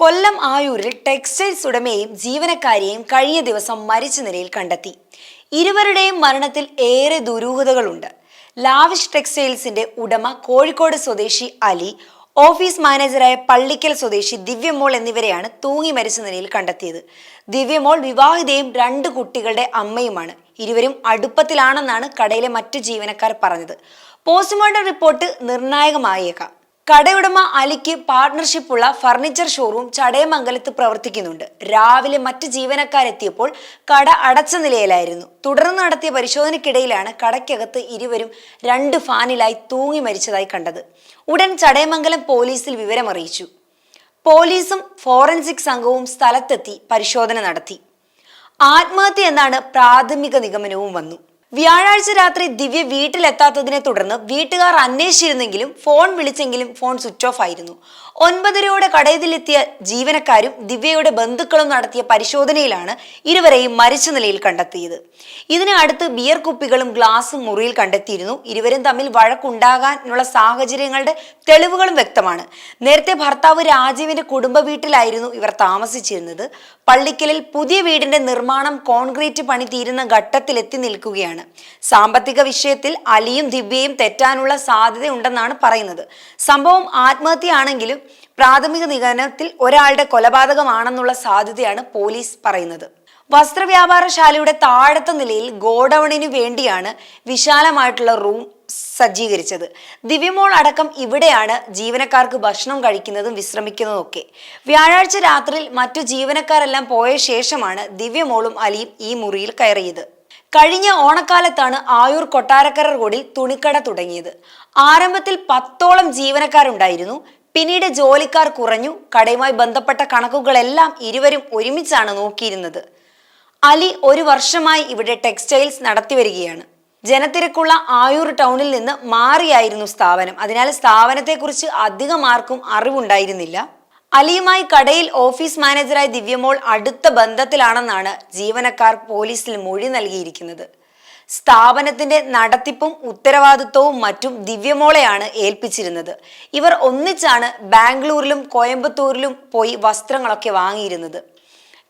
കൊല്ലം ആയൂരിൽ textiles ഉടമയെയും ജീവനക്കാരിയെയും കഴിഞ്ഞ ദിവസം മരിച്ച നിലയിൽ കണ്ടെത്തി. ഇരുവരുടെയും മരണത്തിൽ ഏറെ ദുരൂഹതകളുണ്ട്. ലാവിഷ് ടെക്സ്റ്റൈൽസിന്റെ ഉടമ കോഴിക്കോട് സ്വദേശി അലി ഓഫീസ് മാനേജറായ പള്ളിക്കൽ സ്വദേശി ദിവ്യമോൾ എന്നിവരെയാണ് തൂങ്ങി മരിച്ച നിലയിൽ കണ്ടെത്തിയത്. ദിവ്യമോൾ വിവാഹിതയും രണ്ട് കുട്ടികളുടെ അമ്മയുമാണ്. ഇരുവരും അടുപ്പത്തിലാണെന്നാണ് കടയിലെ മറ്റു ജീവനക്കാർ പറഞ്ഞത്. പോസ്റ്റ്മോർട്ടം റിപ്പോർട്ട് നിർണായകമായേക്കാം. കടയുടമ അലിക്ക് പാർട്ട്ണർഷിപ്പുള്ള ഫർണിച്ചർ ഷോറൂം ചടയമംഗലത്ത് പ്രവർത്തിക്കുന്നുണ്ട്. രാവിലെ മറ്റ് ജീവനക്കാരെത്തിയപ്പോൾ കട അടച്ച നിലയിലായിരുന്നു. തുടർന്ന് നടത്തിയ പരിശോധനയ്ക്കിടയിലാണ് കടയ്ക്കകത്ത് ഇരുവരും രണ്ട് ഫാനിലായി തൂങ്ങി മരിച്ചതായി കണ്ടത്. ഉടൻ ചടയമംഗലം പോലീസിൽ വിവരമറിയിച്ചു. പോലീസും ഫോറൻസിക് സംഘവും സ്ഥലത്തെത്തി പരിശോധന നടത്തി. ആത്മഹത്യ എന്നാണ് പ്രാഥമിക നിഗമനവും വന്നു. വ്യാഴാഴ്ച രാത്രി ദിവ്യ വീട്ടിലെത്താത്തതിനെ തുടർന്ന് വീട്ടുകാർ അന്വേഷിച്ചിരുന്നെങ്കിലും ഫോൺ വിളിച്ചെങ്കിലും ഫോൺ സ്വിച്ച് ഓഫ് ആയിരുന്നു. ഒൻപതരയോടെ കടയിലെത്തിയ ജീവനക്കാരും ദിവ്യയുടെ ബന്ധുക്കളും നടത്തിയ പരിശോധനയിലാണ് ഇരുവരെയും മരിച്ച നിലയിൽ കണ്ടെത്തിയത്. ഇതിന് അടുത്ത് ബിയർ കുപ്പികളും ഗ്ലാസും മുറിയിൽ കണ്ടെത്തിയിരുന്നു. ഇരുവരും തമ്മിൽ വഴക്കുണ്ടാകാനുള്ള സാഹചര്യങ്ങളുടെ തെളിവുകളും വ്യക്തമാണ്. നേരത്തെ ഭർത്താവ് രാജീവിന്റെ കുടുംബ വീട്ടിലായിരുന്നു ഇവർ താമസിച്ചിരുന്നത്. പള്ളിക്കലിൽ പുതിയ വീടിന്റെ നിർമ്മാണം കോൺക്രീറ്റ് പണി തീരുന്ന ഘട്ടത്തിലെത്തി നിൽക്കുകയാണ്. സാമ്പത്തിക വിഷയത്തിൽ അലിയും ദിവ്യയും തെറ്റാനുള്ള സാധ്യതയുണ്ടെന്നാണ് പറയുന്നത്. സംഭവം ആത്മഹത്യയാണെങ്കിലും പ്രാഥമിക നിഗമനത്തിൽ ഒരാളുടെ കൊലപാതകമാണെന്നുള്ള സാധ്യതയാണ് പോലീസ് പറയുന്നത്. വസ്ത്രവ്യാപാരശാലയുടെ താഴത്തെ നിലയിൽ ഗോഡൌണിനു വേണ്ടിയാണ് വിശാലമായിട്ടുള്ള റൂം സജ്ജീകരിച്ചത്. ദിവ്യമോൾ അടക്കം ഇവിടെയാണ് ജീവനക്കാർക്ക് ഭക്ഷണം കഴിക്കുന്നതും വിശ്രമിക്കുന്നതും ഒക്കെ വ്യാഴാഴ്ച രാത്രിയിൽ മറ്റു ജീവനക്കാരെല്ലാം പോയ ശേഷമാണ് ദിവ്യമോളും അലിയും ഈ മുറിയിൽ കയറിയത്. കഴിഞ്ഞ ഓണക്കാലത്താണ് ആയൂർ കൊട്ടാരക്കര റോഡിൽ തുണിക്കട തുടങ്ങിയത്. ആരംഭത്തിൽ പത്തോളം ജീവനക്കാരുണ്ടായിരുന്നു. പിന്നീട് ജോലിക്കാർ കുറഞ്ഞു. കടയുമായി ബന്ധപ്പെട്ട കണക്കുകളെല്ലാം ഇരുവരും ഒരുമിച്ചാണ് നോക്കിയിരുന്നത്. അലി ഒരു വർഷമായി ഇവിടെ ടെക്സ്റ്റൈൽസ് നടത്തി വരികയാണ് ജനത്തിരക്കുള്ള ആയൂർ ടൗണിൽ നിന്ന് മാറിയായിരുന്നു സ്ഥാപനം. അതിനാൽ സ്ഥാപനത്തെക്കുറിച്ച് അധികം ആർക്കും അറിവുണ്ടായിരുന്നില്ല. അലിയുമായി കടയിൽ ഓഫീസ് മാനേജറായ ദിവ്യമോൾ അടുത്ത ബന്ധത്തിലാണെന്നാണ് ജീവനക്കാർ പോലീസിൽ മൊഴി നൽകിയിരിക്കുന്നത്. സ്ഥാപനത്തിന്റെ നടത്തിപ്പും ഉത്തരവാദിത്വവും മറ്റും ദിവ്യമോളെയാണ് ഏൽപ്പിച്ചിരുന്നത്. ഇവർ ഒന്നിച്ചാണ് ബാംഗ്ലൂരിലും കോയമ്പത്തൂരിലും പോയി വസ്ത്രങ്ങളൊക്കെ വാങ്ങിയിരുന്നത്.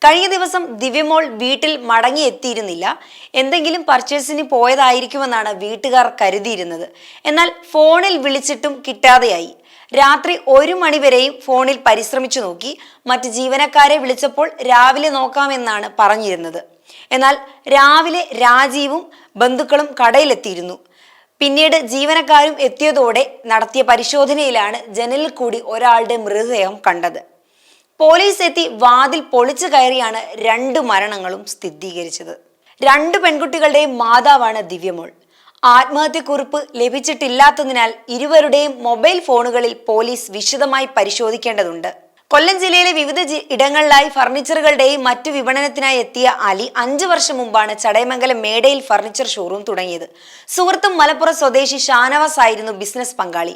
കഴിഞ്ഞ ദിവസം ദിവ്യമോൾ വീട്ടിൽ മടങ്ങിയെത്തിയിരുന്നില്ല എന്തെങ്കിലും പർച്ചേസിന് പോയതായിരിക്കുമെന്നാണ് വീട്ടുകാർ കരുതിയിരുന്നത്. എന്നാൽ ഫോണിൽ വിളിച്ചിട്ടും കിട്ടാതെയായി. രാത്രി ഒരു മണിവരെയും ഫോണിൽ പരിശ്രമിച്ചു നോക്കി. മറ്റ് ജീവനക്കാരെ വിളിച്ചപ്പോൾ രാവിലെ നോക്കാമെന്നാണ് പറഞ്ഞിരുന്നത്. എന്നാൽ രാവിലെ രാജീവും ബന്ധുക്കളും കടയിലെത്തിയിരുന്നു. പിന്നീട് ജീവനക്കാരും എത്തിയതോടെ നടത്തിയ പരിശോധനയിലാണ് ജനലിൽ കൂടി ഒരാളുടെ മൃതദേഹം കണ്ടത്. പോലീസ് എത്തി വാതിൽ പൊളിച്ചു കയറിയാണ് രണ്ട് മരണങ്ങളും സ്ഥിരീകരിച്ചത്. രണ്ട് പെൺകുട്ടികളുടെയും മാതാവാണ് ദിവ്യമോൾ. ആത്മഹത്യക്കുറിപ്പ് ലഭിച്ചിട്ടില്ലാത്തതിനാൽ ഇരുവരുടെയും മൊബൈൽ ഫോണുകളിൽ പോലീസ് വിശദമായി പരിശോധിക്കേണ്ടതുണ്ട്. കൊല്ലം ജില്ലയിലെ വിവിധ ഇടങ്ങളിലായി ഫർണിച്ചറുകളുടെയും മറ്റു വിപണനത്തിനായി എത്തിയ അലി അഞ്ചു വർഷം മുമ്പാണ് ചടയമംഗലം മേടയിൽ ഫർണിച്ചർ ഷോറൂം തുടങ്ങിയത്. സുഹൃത്തും മലപ്പുറം സ്വദേശി ഷാനവാസ് ആയിരുന്നു ബിസിനസ് പങ്കാളി.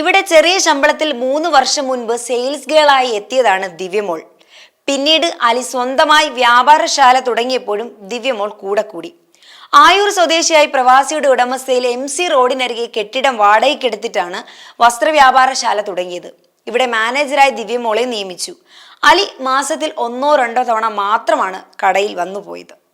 ഇവിടെ ചെറിയ ശമ്പളത്തിൽ മൂന്ന് വർഷം മുൻപ് സെയിൽസ് ഗേളായി എത്തിയതാണ് ദിവ്യമോൾ. പിന്നീട് അലി സ്വന്തമായി വ്യാപാരശാല തുടങ്ങിയപ്പോഴും ദിവ്യമോൾ കൂടെ കൂടി. ആയൂർ സ്വദേശിയായി പ്രവാസിയുടെ ഉടമസ്ഥയിൽ എം സി റോഡിനരികെ കെട്ടിടം വാടകയ്ക്കെടുത്തിട്ടാണ് വസ്ത്രവ്യാപാരശാല തുടങ്ങിയത്. ഇവിടെ മാനേജറായി ദിവ്യമോളെ നിയമിച്ചു. അലി മാസത്തിൽ ഒന്നോ രണ്ടോ തവണ മാത്രമാണ് കടയിൽ വന്നുപോയത്.